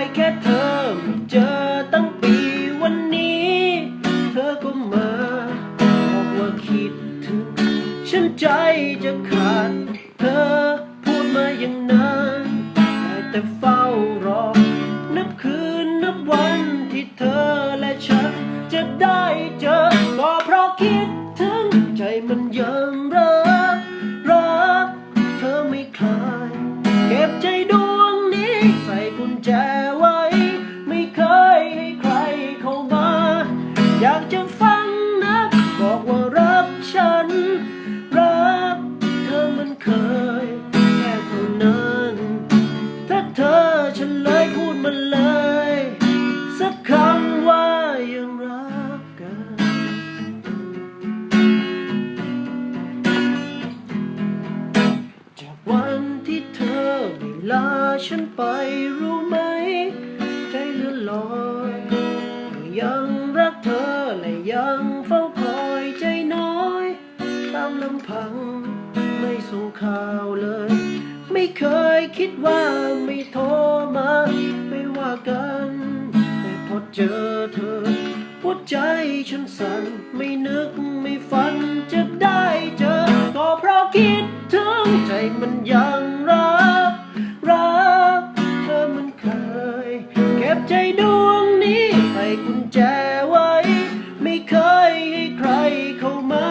อยแค่เธอเจอตั้งปีวันนี้ เธอก็มาบอกว่าคิดถึง ฉันใจจะขาด เธอพูดมาอย่างนั้นแต่เฝ้ารอ นับคืนนับวันที่เธอและฉัน จะได้เจอก็เพราะคิดถึงใจมันเยอะ เคย แค่เท่านั้นถ้าเธอฉันเลยพูดมันเลย สักคำว่ายังรักกัน จากวันที่เธอไม่ลาฉันไปรู้ไหม ย ไม่เคยคิดว่าไม่โทรมาไม่ว่ากัน แต่พอเจอเธอหัวใจฉันสั่นไม่นึกไม่ฝันจะได้เจอ ก็เพราะคิดถึงใจมันยังรักรักเธอมันเคยเก็บใจดวงนี้ใส่กุญแจไว้ ไม่เคยให้ใครเข้ามา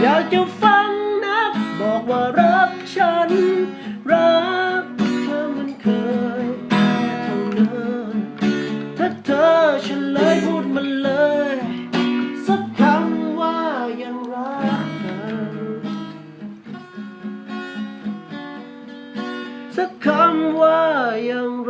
อยากจะฟัง สักคำว่ายังรักกัน